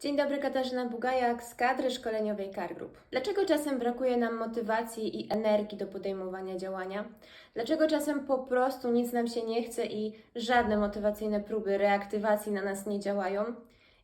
Dzień dobry, Katarzyna Bugajak z kadry szkoleniowej Car Group. Dlaczego czasem brakuje nam motywacji i energii do podejmowania działania? Dlaczego czasem po prostu nic nam się nie chce i żadne motywacyjne próby reaktywacji na nas nie działają?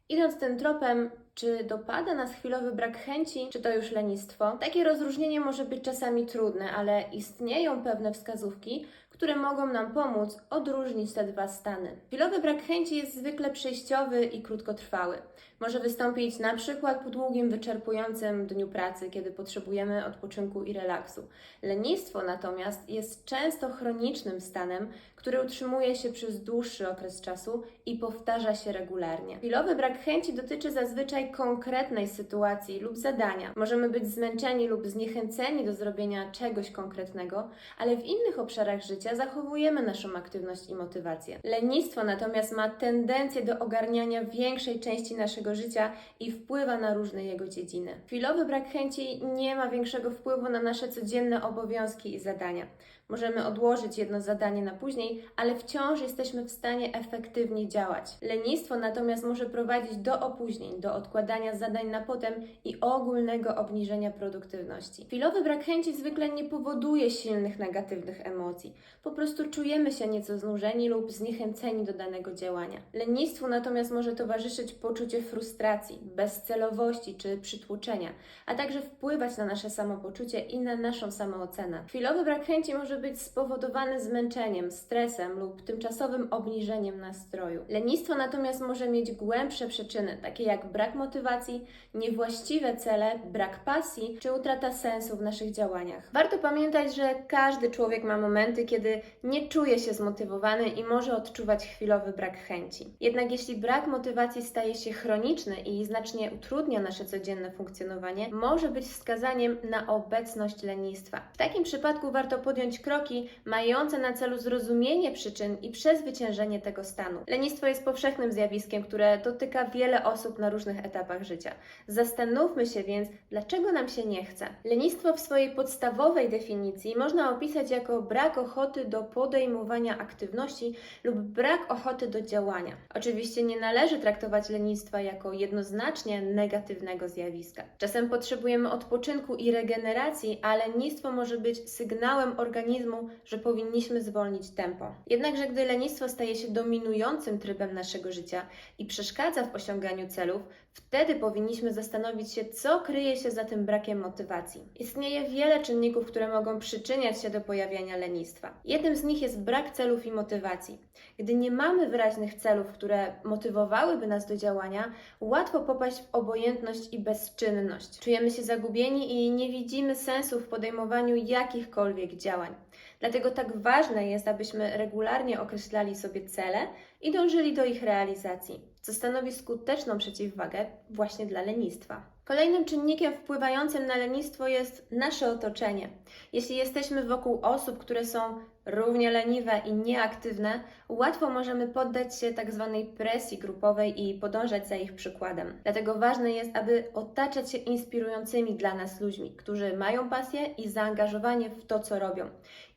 Idąc tym tropem, czy dopada nas chwilowy brak chęci, czy to już lenistwo? Takie rozróżnienie może być czasami trudne, ale istnieją pewne wskazówki, które mogą nam pomóc odróżnić te dwa stany. Chwilowy brak chęci jest zwykle przejściowy i krótkotrwały. Może wystąpić na przykład po długim, wyczerpującym dniu pracy, kiedy potrzebujemy odpoczynku i relaksu. Lenistwo natomiast jest często chronicznym stanem, który utrzymuje się przez dłuższy okres czasu i powtarza się regularnie. Chwilowy brak chęci dotyczy zazwyczaj konkretnej sytuacji lub zadania. Możemy być zmęczeni lub zniechęceni do zrobienia czegoś konkretnego, ale w innych obszarach życia zachowujemy naszą aktywność i motywację. Lenistwo natomiast ma tendencję do ogarniania większej części naszego życia i wpływa na różne jego dziedziny. Chwilowy brak chęci nie ma większego wpływu na nasze codzienne obowiązki i zadania. Możemy odłożyć jedno zadanie na później, ale wciąż jesteśmy w stanie efektywnie działać. Lenistwo natomiast może prowadzić do opóźnień, do odkładania zadań na potem i ogólnego obniżenia produktywności. Chwilowy brak chęci zwykle nie powoduje silnych negatywnych emocji. Po prostu czujemy się nieco znużeni lub zniechęceni do danego działania. Lenistwu natomiast może towarzyszyć poczucie frustracji, bezcelowości czy przytłoczenia, a także wpływać na nasze samopoczucie i na naszą samoocenę. Chwilowy brak chęci może być spowodowany zmęczeniem, stresem lub tymczasowym obniżeniem nastroju. Lenistwo natomiast może mieć głębsze przyczyny, takie jak brak motywacji, niewłaściwe cele, brak pasji czy utrata sensu w naszych działaniach. Warto pamiętać, że każdy człowiek ma momenty, kiedy nie czuje się zmotywowany i może odczuwać chwilowy brak chęci. Jednak jeśli brak motywacji staje się chroniczny i znacznie utrudnia nasze codzienne funkcjonowanie, może być wskazaniem na obecność lenistwa. W takim przypadku warto podjąć kroki mające na celu zrozumienie przyczyn i przezwyciężenie tego stanu. Lenistwo jest powszechnym zjawiskiem, które dotyka wiele osób na różnych etapach życia. Zastanówmy się więc, dlaczego nam się nie chce. Lenistwo w swojej podstawowej definicji można opisać jako brak ochoty do podejmowania aktywności lub brak ochoty do działania. Oczywiście nie należy traktować lenistwa jako jednoznacznie negatywnego zjawiska. Czasem potrzebujemy odpoczynku i regeneracji, a lenistwo może być sygnałem organizmu, że powinniśmy zwolnić tempo. Jednakże gdy lenistwo staje się dominującym trybem naszego życia i przeszkadza w osiąganiu celów, wtedy powinniśmy zastanowić się, co kryje się za tym brakiem motywacji. Istnieje wiele czynników, które mogą przyczyniać się do pojawiania lenistwa. Jednym z nich jest brak celów i motywacji. Gdy nie mamy wyraźnych celów, które motywowałyby nas do działania, łatwo popaść w obojętność i bezczynność. Czujemy się zagubieni i nie widzimy sensu w podejmowaniu jakichkolwiek działań. Dlatego tak ważne jest, abyśmy regularnie określali sobie cele i dążyli do ich realizacji, co stanowi skuteczną przeciwwagę właśnie dla lenistwa. Kolejnym czynnikiem wpływającym na lenistwo jest nasze otoczenie. Jeśli jesteśmy wokół osób, które są równie leniwe i nieaktywne, łatwo możemy poddać się tak zwanej presji grupowej i podążać za ich przykładem. Dlatego ważne jest, aby otaczać się inspirującymi dla nas ludźmi, którzy mają pasję i zaangażowanie w to, co robią.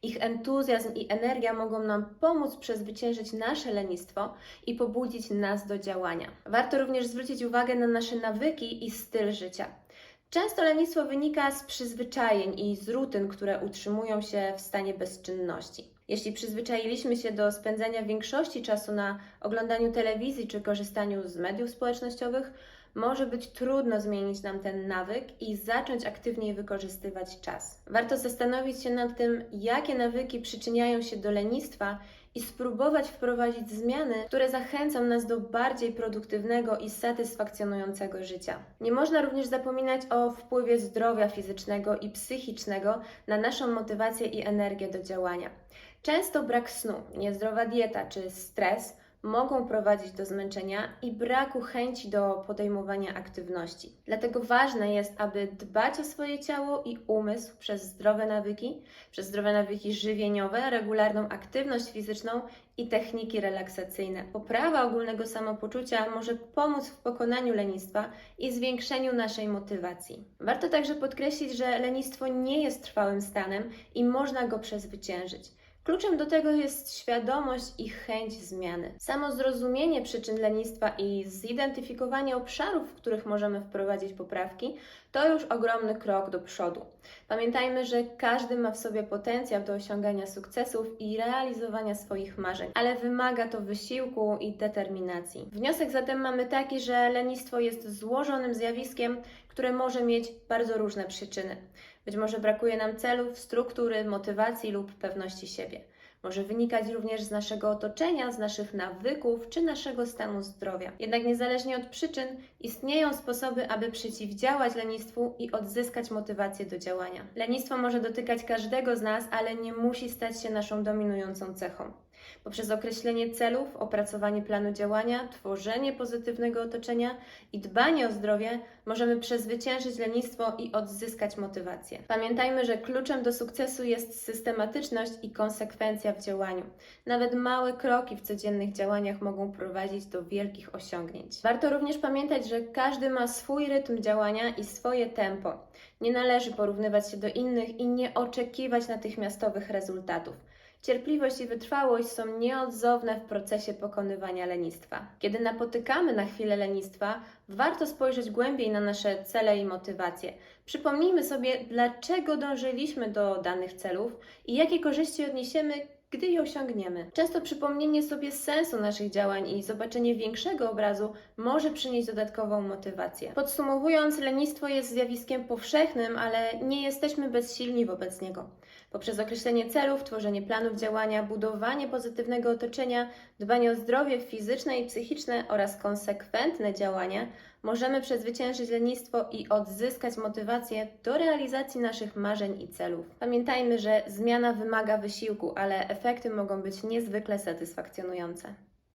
Ich entuzjazm i energia mogą nam pomóc przezwyciężyć nasze lenistwo i pobudzić nas do działania. Warto również zwrócić uwagę na nasze nawyki i styl życia. Często lenistwo wynika z przyzwyczajeń i z rutyn, które utrzymują się w stanie bezczynności. Jeśli przyzwyczailiśmy się do spędzania większości czasu na oglądaniu telewizji czy korzystaniu z mediów społecznościowych, może być trudno zmienić nam ten nawyk i zacząć aktywniej wykorzystywać czas. Warto zastanowić się nad tym, jakie nawyki przyczyniają się do lenistwa i spróbować wprowadzić zmiany, które zachęcą nas do bardziej produktywnego i satysfakcjonującego życia. Nie można również zapominać o wpływie zdrowia fizycznego i psychicznego na naszą motywację i energię do działania. Często brak snu, niezdrowa dieta czy stres mogą prowadzić do zmęczenia i braku chęci do podejmowania aktywności. Dlatego ważne jest, aby dbać o swoje ciało i umysł przez zdrowe nawyki, przez zdrowe nawyki żywieniowe, regularną aktywność fizyczną i techniki relaksacyjne. Poprawa ogólnego samopoczucia może pomóc w pokonaniu lenistwa i zwiększeniu naszej motywacji. Warto także podkreślić, że lenistwo nie jest trwałym stanem i można go przezwyciężyć. Kluczem do tego jest świadomość i chęć zmiany. Samo zrozumienie przyczyn lenistwa i zidentyfikowanie obszarów, w których możemy wprowadzić poprawki, to już ogromny krok do przodu. Pamiętajmy, że każdy ma w sobie potencjał do osiągania sukcesów i realizowania swoich marzeń, ale wymaga to wysiłku i determinacji. Wniosek zatem mamy taki, że lenistwo jest złożonym zjawiskiem, które może mieć bardzo różne przyczyny. Być może brakuje nam celów, struktury, motywacji lub pewności siebie. Może wynikać również z naszego otoczenia, z naszych nawyków czy naszego stanu zdrowia. Jednak niezależnie od przyczyn, istnieją sposoby, aby przeciwdziałać lenistwu i odzyskać motywację do działania. Lenistwo może dotykać każdego z nas, ale nie musi stać się naszą dominującą cechą. Poprzez określenie celów, opracowanie planu działania, tworzenie pozytywnego otoczenia i dbanie o zdrowie możemy przezwyciężyć lenistwo i odzyskać motywację. Pamiętajmy, że kluczem do sukcesu jest systematyczność i konsekwencja w działaniu. Nawet małe kroki w codziennych działaniach mogą prowadzić do wielkich osiągnięć. Warto również pamiętać, że każdy ma swój rytm działania i swoje tempo. Nie należy porównywać się do innych i nie oczekiwać natychmiastowych rezultatów. Cierpliwość i wytrwałość są nieodzowne w procesie pokonywania lenistwa. Kiedy napotykamy na chwilę lenistwa, warto spojrzeć głębiej na nasze cele i motywacje. Przypomnijmy sobie, dlaczego dążyliśmy do danych celów i jakie korzyści odniesiemy, gdy je osiągniemy. Często przypomnienie sobie sensu naszych działań i zobaczenie większego obrazu może przynieść dodatkową motywację. Podsumowując, lenistwo jest zjawiskiem powszechnym, ale nie jesteśmy bezsilni wobec niego. Poprzez określenie celów, tworzenie planów działania, budowanie pozytywnego otoczenia, dbanie o zdrowie fizyczne i psychiczne oraz konsekwentne działania, możemy przezwyciężyć lenistwo i odzyskać motywację do realizacji naszych marzeń i celów. Pamiętajmy, że zmiana wymaga wysiłku, ale efekty mogą być niezwykle satysfakcjonujące.